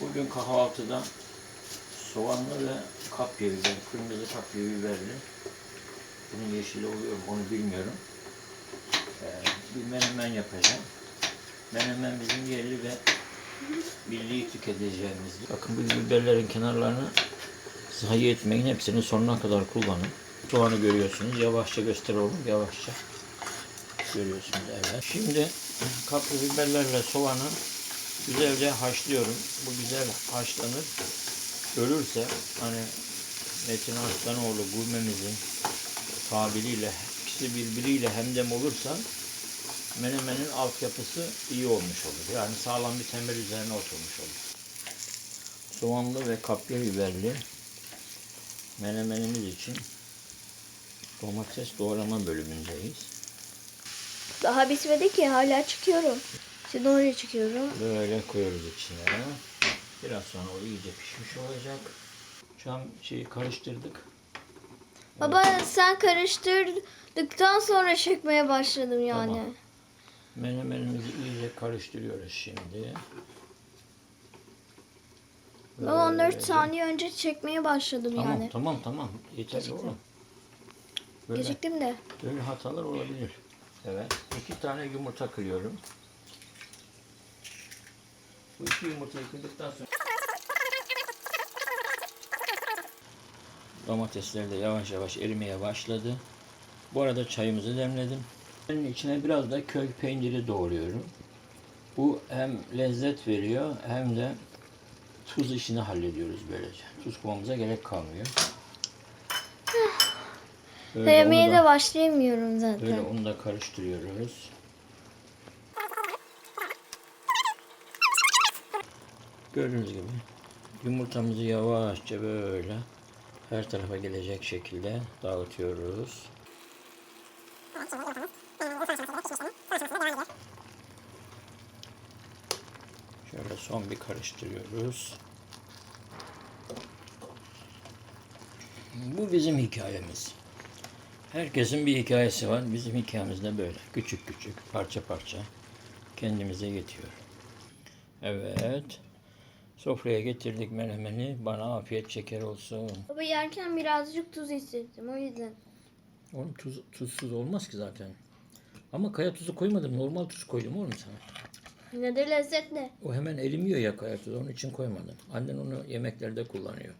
Bugün kahvaltıda soğanlı ve kapya biber, kırmızı kapya biberli. Bunun yeşili oluyor onu bilmiyorum. Ee, bir menemen yapacağım. Menemen bizim yerli ve milli tüketeceğimiz. Bakın bu biberlerin kenarlarını zayi etmeyin. Hepsini sonuna kadar kullanın. Soğanı görüyorsunuz. Yavaşça göster oğlum. Yavaşça. Görüyorsunuz evet. Şimdi kapya biberlerle soğanı güzelce haşlıyorum. Bu güzel haşlanır. Ölürse hani Metin Arslanoğlu gurmemizin tabiriyle ikisi birbiriyle hemdem olursa menemenin altyapısı iyi olmuş olur. Yani sağlam bir temel üzerine oturmuş olur. Soğanlı ve kapya biberli menemenimiz için domates doğrama bölümündeyiz. Daha bitmedi ki hala çıkıyorum. Şimdi oraya çıkıyorum. Böyle koyuyoruz içine. Biraz sonra o iyice pişmiş olacak. Şu an şeyi karıştırdık. Baba sen karıştırdıktan sonra çekmeye başladım yani. Tamam. Menemenimizi iyice karıştırıyoruz şimdi. Ben 14 Böylece. saniye önce çekmeye başladım Tamam yani. tamam tamam. Yeterli Geciktim. oğlum. Böyle, Geciktim de. böyle hatalar olabilir. Evet. iki tane yumurta kırıyorum. Bu iki yumurtayı kırdıktan sonra Domatesler de yavaş yavaş erimeye başladı. Bu arada çayımızı demledim. Benim içine biraz da köy peyniri doğruyorum. Bu hem lezzet veriyor hem de tuz işini hallediyoruz böylece. Tuz koymamıza gerek kalmıyor. Böyle Yemeye onu de başlayamıyorum zaten. böyle onu da karıştırıyoruz. Gördüğünüz gibi yumurtamızı yavaşça böyle her tarafa gelecek şekilde dağıtıyoruz. Şöyle son bir karıştırıyoruz. Bu bizim hikayemiz. Herkesin bir hikayesi var. Bizim hikayemiz de böyle. Küçük küçük, parça parça kendimize yetiyor. Evet. Sofraya getirdik menemeni. Bana afiyet şeker olsun. Baba yerken birazcık tuz hissettim o yüzden. Oğlum tuz, tuzsuz olmaz ki zaten. Ama kaya tuzu koymadım. Normal tuz koydum oğlum sana. Yine de lezzetli. O hemen erimiyor ya kaya tuzu. Onun için koymadım. Annen onu yemeklerde kullanıyor.